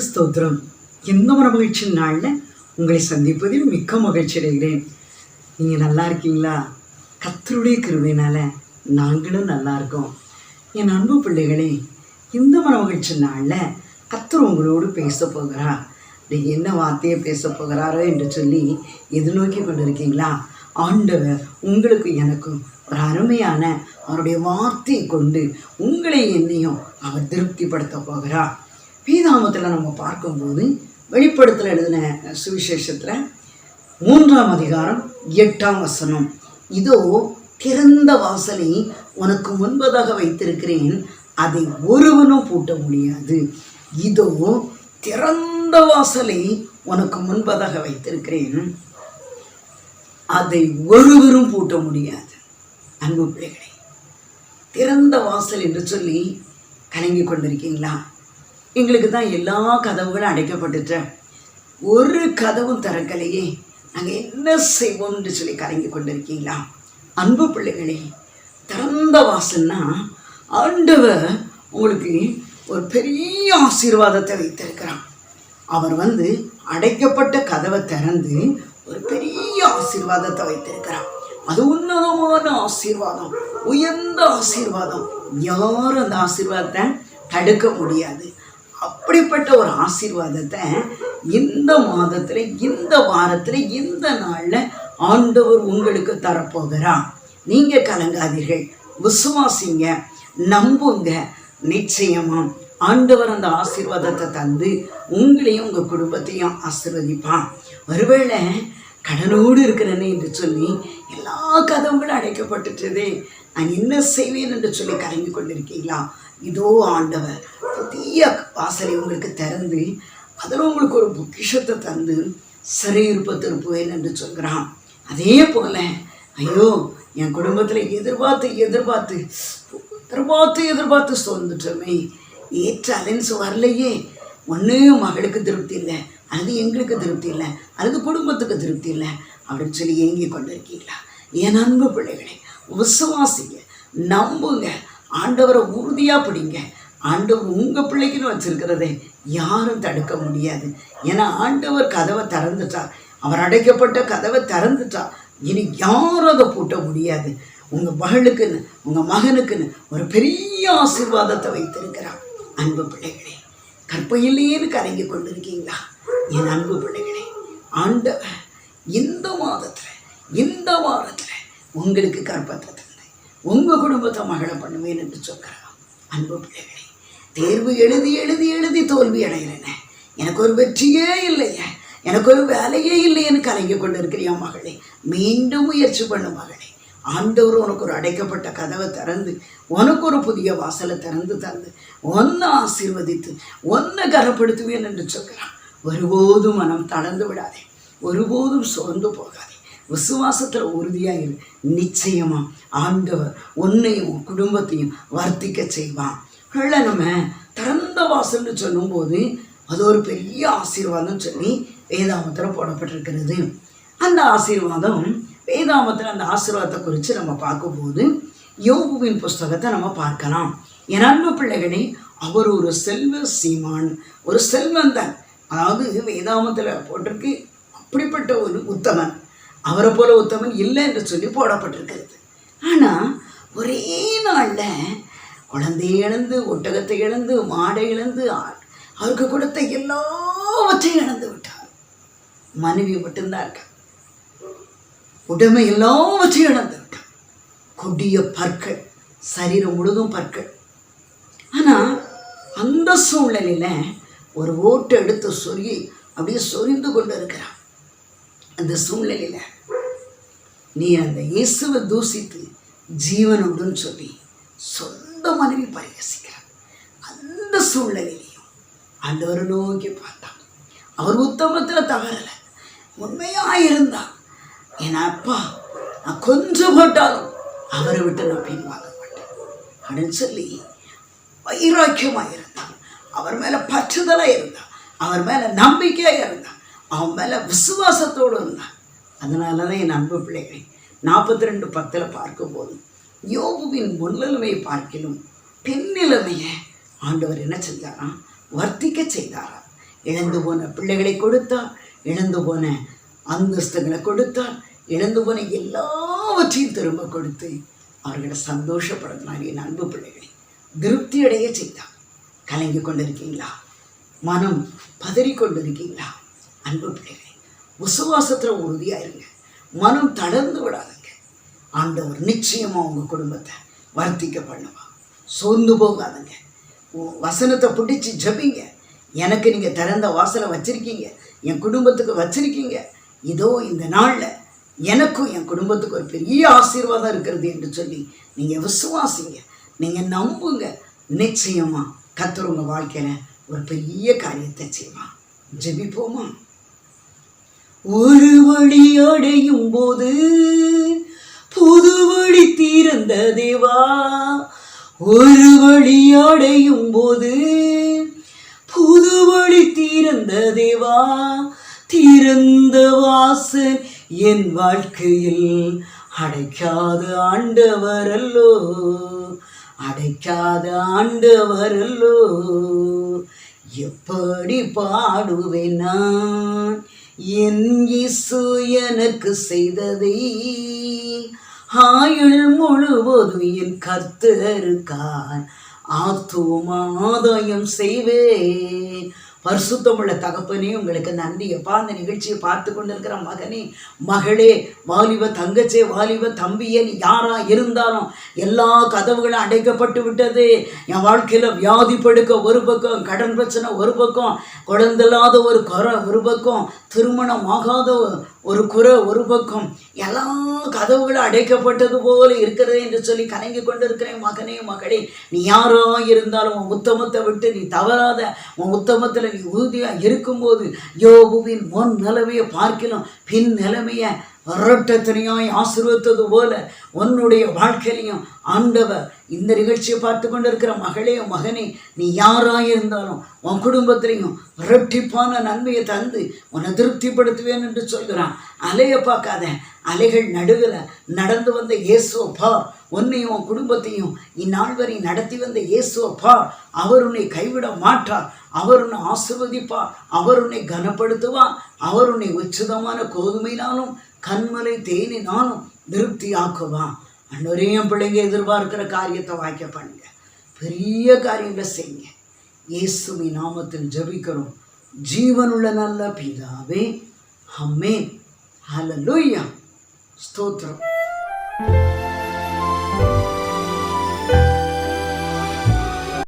கர்த்தருக்கு ஸ்தோத்திரம். இந்த ஒரு மகிழ்ச்சி நாளில் உங்களை சந்திப்பதில் மிக்க மகிழ்ச்சி அடைகிறேன். நீங்கள் நல்லா இருக்கீங்களா? கத்தருடைய கிருபையினால நாங்களும் நல்லா இருக்கோம். என் அன்பு பிள்ளைகளே இந்த மன மகிழ்ச்சி நாளில் கத்தர் உங்களோடு பேச போகிறா. நீ என்ன வார்த்தையை பேச போகிறாரோ என்று சொல்லி எதிர்நோக்கி கொண்டு இருக்கீங்களா ஆண்டவர் உங்களுக்கு எனக்கும் ஒரு அருமையான அவருடைய வார்த்தையை கொண்டு உங்களை என்னையும் அவர் திருப்திப்படுத்த போகிறார். பீதாமத்தில் நம்ம பார்க்கும்போது வெளிப்படத்தில் எழுதின சுவிசேஷத்தில் மூன்றாம் அதிகாரம் எட்டாம் வசனம். இதோ திறந்த வாசலை உனக்கு முன்பதாக வைத்திருக்கிறேன். அதை ஒருவனும் பூட்ட முடியாது. இதோ திறந்த வாசலை உனக்கு முன்பதாக வைத்திருக்கிறேன். அதை ஒருவரும் பூட்ட முடியாது. அன்பு பிள்ளைகளே திறந்த வாசல் என்று சொல்லி கலங்கி கொண்டிருக்கீங்களா? எங்களுக்கு தான் எல்லா கதவுகளும் அடைக்கப்பட்டுட்ட ஒரு கதவும் திறக்கலையே. நாங்கள் என்ன செய்வோம் என்று சொல்லி கலங்கி கொண்டிருக்கீங்களா? அன்பு பிள்ளைகளே திறந்த வாசல்னா ஆண்டவர் உங்களுக்கு ஒரு பெரிய ஆசீர்வாதத்தை வைத்திருக்கிறான் அவர் வந்து அடைக்கப்பட்ட கதவை திறந்து ஒரு பெரிய ஆசீர்வாதத்தை வைத்திருக்கிறார். அது உன்னதமான ஆசீர்வாதம் உயர்ந்த ஆசீர்வாதம். யாரும் அந்த ஆசீர்வாதத்தை தடுக்க முடியாது. அப்படிப்பட்ட ஒரு ஆசீர்வாதத்தை இந்த மாதத்தில் இந்த வாரத்தில் இந்த நாளில் ஆண்டவர் உங்களுக்கு தரப்போகிறார்? நீங்கள் கலங்காதீர்கள். விசுவாசிங்க நம்புங்க. நிச்சயமா ஆண்டவர் அந்த ஆசீர்வாதத்தை தந்து உங்களையும் உங்கள் குடும்பத்தையும் ஆசீர்வதிப்பான் ஒருவேளை கடனோடு இருக்கிறேனே என்று சொல்லி எல்லா கதவுகளும் அடைக்கப்பட்டுட்டதே. நான் என்ன செய்வேன் என்று சொல்லி கலங்கி கொண்டிருக்கீங்களா? இதோ ஆண்டவர் புதிய வாசலை உங்களுக்கு திறந்து அதில் உங்களுக்கு ஒரு பொக்கிஷத்தை தந்து சிறையிருப்ப திருப்புவேன் என்று சொல்கிறான். அதே போல ஐயோ என் குடும்பத்தில் எதிர்பார்த்து எதிர்பார்த்து எதிர்பார்த்து எதிர்பார்த்து சோர்ந்துட்டோமே. ஏற்ற அலைன்ஸ் வரலையே. ஒன்று மகளுக்கு திருப்தி இல்லை அல்லது எங்களுக்கு திருப்தி இல்லை அல்லது குடும்பத்துக்கு திருப்தி இல்லை அப்படின்னு சொல்லி ஏங்கி கொண்டு இருக்கீங்களா என் அன்பு பிள்ளைகளே விசுவாசிங்க நம்புங்க. ஆண்டவரை உறுதியாக பிடிங்க. ஆண்டவர் உங்கள் பிள்ளைக்குன்னு வச்சுருக்கிறதே யாரும் தடுக்க முடியாது. ஏன்னா ஆண்டவர் கதவை திறந்துட்டார் அவர் அடைக்கப்பட்ட கதவை திறந்துட்டார் இனி யாரும் அதை பூட்ட முடியாது. உங்கள் மகளுக்குன்னு உங்கள் மகனுக்குன்னு ஒரு பெரிய ஆசீர்வாதத்தை வைத்திருக்கிறார். அன்பு பிள்ளைகளே கற்பையிலேன்னு கரங்கி கொண்டிருக்கீங்களா? என் அன்பு பிள்ளைகளே ஆண்டவர் இந்த மாதத்தில் இந்த வாரத்தில் உங்களுக்கு கற்பத்தை உங்கள் குடும்பத்தை மகளை பண்ணுவேன் என்று சொல்கிறான் அன்பு பிள்ளைகளே தேர்வு எழுதி எழுதி எழுதி தோல்வி அடைகிறேனே. எனக்கு ஒரு வெற்றியே இல்லையே. எனக்கு ஒரு வேலையே இல்லையேன்னு கலங்கி கொண்டு இருக்கிறியா மகளே? மீண்டும் முயற்சி பண்ணு மகளே. ஆண்டவர் உனக்கு ஒரு அடைக்கப்பட்ட கதவை திறந்து உனக்கு ஒரு புதிய வாசலை திறந்து தந்து ஒன்றை ஆசீர்வதித்து ஒன்றை கனப்படுத்துவேன் என்று சொல்கிறான் ஒருபோதும் மனம் தளர்ந்து விடாதே. ஒருபோதும் சோர்ந்து போகாது. விசுவாசத்தில் உறுதியாக இரு. நிச்சயமாக ஆண்டவர் உன்னையும் உன் குடும்பத்தையும் வர்த்திக்க செய்வான். கள்ள நம்ம திறந்த வாசல்னு சொல்லும்போது அது ஒரு பெரிய ஆசீர்வாதம் சொல்லி வேதாமத்தில் போடப்பட்டிருக்கிறது. அந்த ஆசீர்வாதம் வேதாமத்தில் அந்த ஆசீர்வாதத்தை குறித்து நம்ம பார்க்கும்போது யோகுவின் புஸ்தகத்தை நம்ம பார்க்கலாம். என் அன்பு பிள்ளைகளே அவர் ஒரு செல்வ சீமான் ஒரு செல்வந்தன். அதாவது வேதாமத்தில் போட்டிருக்கு. அப்படிப்பட்ட ஒரு உத்தமன். அவரை போல உத்தமன் இல்லை என்று சொல்லி போடப்பட்டிருக்கிறது. ஆனால் ஒரே நாளில் குழந்தை இழந்து ஒட்டகத்தை இழந்து மாடை இழந்து ஆ- அவருக்கு கொடுத்த எல்லாவற்றையும் இழந்து விட்டார். மனைவி மட்டும்தான் இருக்க உடமை எல்லாவற்றையும் இழந்து விட்டார். கொடிய பற்கள் சரீரம் முழுதும் பற்கள். ஆனால் அந்த சூழ்நிலையில் ஒரு ஓட்டை எடுத்து சொருகி அப்படியே சொரிந்து கொண்டு இருக்கிறான். அந்த சூழ்நிலையில் நீ அந்த இயேசுவை தூசித்து ஜீவன் உண்டுன்னு சொல்லி சொந்த மனைவி பரிகசிக்கிறார் அந்த சூழ்நிலையிலையும் ஆண்டவரை நோக்கி பார்த்தான். அவர் உத்தமத்தில் தவறலை. உண்மையாக இருந்தார் என் அப்பா நான் கொஞ்சம் போட்டாலும் அவரை விட்டு நான் பின்வாங்க மாட்டேன். அப்படின்னு சொல்லி வைராக்கியமாக இருந்தான். அவர் மேலே பற்றுதலாக இருந்தான். அவர் மேலே நம்பிக்கையாக இருந்தான். அவன் மேலே விசுவாசத்தோடு இருந்தான். அதனால தான் என் அன்பு பிள்ளைகளை நாற்பத்தி ரெண்டு பத்தில் பார்க்கும்போது யோகுவின் முன்னிலைமையை பார்க்கிலும் பின்னிலைமையை ஆண்டவர் என்ன செஞ்சாராம் வர்த்திக்க செய்தாராம் இழந்து போன பிள்ளைகளை கொடுத்தார் இழந்து போன அந்தஸ்துகளை கொடுத்தார் இழந்து போன எல்லாவற்றையும் திரும்ப கொடுத்து அவர்களை சந்தோஷப்படுத்தினார் என் அன்பு பிள்ளைகளை. திருப்தி அடைய செய்தார். கலங்கி கொண்டிருக்கீங்களா? மனம் பதறி கொண்டிருக்கீங்களா? அன்பு பிள்ளைகளை விசுவாசத்தில் உறுதியாக இருங்க. மனம் தளர்ந்து விடாதுங்க. ஆண்டவர் நிச்சயமாக உங்கள் குடும்பத்தை வர்த்திக்க பண்ணுவா சோர்ந்து போகாதுங்க. வசனத்தை பிடிச்சி ஜபிங்க. எனக்கு நீங்கள் திறந்த வாசலை வச்சுருக்கீங்க. என் குடும்பத்துக்கு வச்சுருக்கீங்க. இதோ இந்த நாளில் எனக்கும் என் குடும்பத்துக்கு ஒரு பெரிய ஆசீர்வாதம் இருக்கிறது என்று சொல்லி நீங்கள் விசுவாசிங்க. நீங்கள் நம்புங்க. நிச்சயமாக கத்துறவங்க வாழ்க்கையில் ஒரு பெரிய காரியத்தை செய்வான் ஜெபிப்போமா? ஒரு வழி அடையும் போது புது வழி தீர்ந்த தேவா. ஒரு வழி அடையும் போது புது வழி தீர்ந்த தேவா. திறந்த வாசன் என் வாழ்க்கையில் அடைக்காத ஆண்டவரல்லோ. அடைக்காத ஆண்டவரல்லோ. எப்படி பாடுவேன் நான்? என் இசு எனக்கு செய்ததை ஆயுள் முழுவதும் என் கர்த்தருக்கான். ஆத்துமாதாயம் செய்வேன். பரிசுத்தமுள்ள தகப்பனே உங்களுக்கு நன்றி. எப்பா அந்த நிகழ்ச்சியை பார்த்து கொண்டிருக்கிற மகனே மகளே வாலிப தங்கச்சே வாலிப தம்பியே நீ யாரா இருந்தாலும் எல்லா கதவுகளும் அடைக்கப்பட்டு விட்டது. என் வாழ்க்கையில் வியாதி படுக்க ஒரு பக்கம் கடன் பிரச்சனை ஒரு பக்கம் குழந்தையில்லாத ஒரு குறை ஒரு பக்கம் திருமணம் ஆகாத ஒரு குறை ஒரு பக்கம் எல்லா கதவுகளும் அடைக்கப்பட்டது போல இருக்கிறது என்று சொல்லி கலங்கி கொண்டிருக்கிறேன் மகனே மகளே. நீ யாரோ இருந்தாலும் உன் உத்தமத்தை விட்டு நீ தவறாத உன் உத்தமத்தில் நீ உறுதியாக இருக்கும்போது யோபுவின் முன் நிலைமையை பார்க்கலாம். பின் நிலைமையை இரட்டத்தனையாய் ஆசிர்வத்தது போல உன்னுடைய வாழ்க்கையிலையும் ஆண்டவர் இந்த நிகழ்ச்சியை பார்த்து கொண்டிருக்கிற மகளே மகனே நீ யாராக இருந்தாலும் உன் குடும்பத்திலையும் இரட்டிப்பான நன்மையை தந்து உன்னை திருப்திப்படுத்துவேன் என்று சொல்கிறான். அலையை பார்க்காத அலைகள் நடுவில் நடந்து வந்த இயேசுவை உன்னையும் உன் குடும்பத்தையும் இந்நாள் வரை நடத்தி வந்த இயேசுவை அவர் உன்னை கைவிட மாட்டார். அவர் உன்னை ஆசிர்வதிப்பார். அவர் உன்னை கனப்படுத்துவார். அவர் உன்னை உச்சிதமான கோதுமையினாலும் கண்மலை தேனினாலும் திருப்தி ஆக்குவான் அன்னொரையும் பிள்ளைங்க எதிர்பார்க்கிற காரியத்தை வாய்க்க பண்ணுங்க. பெரிய காரியங்களை செய்யுங்க. இயேசுவி நாமத்தில் ஜபிக்கிறோம். ஜீவனுள்ள நல்ல பிதாவே அம்மே ஹalleluya. ஸ்தோத்திரம்.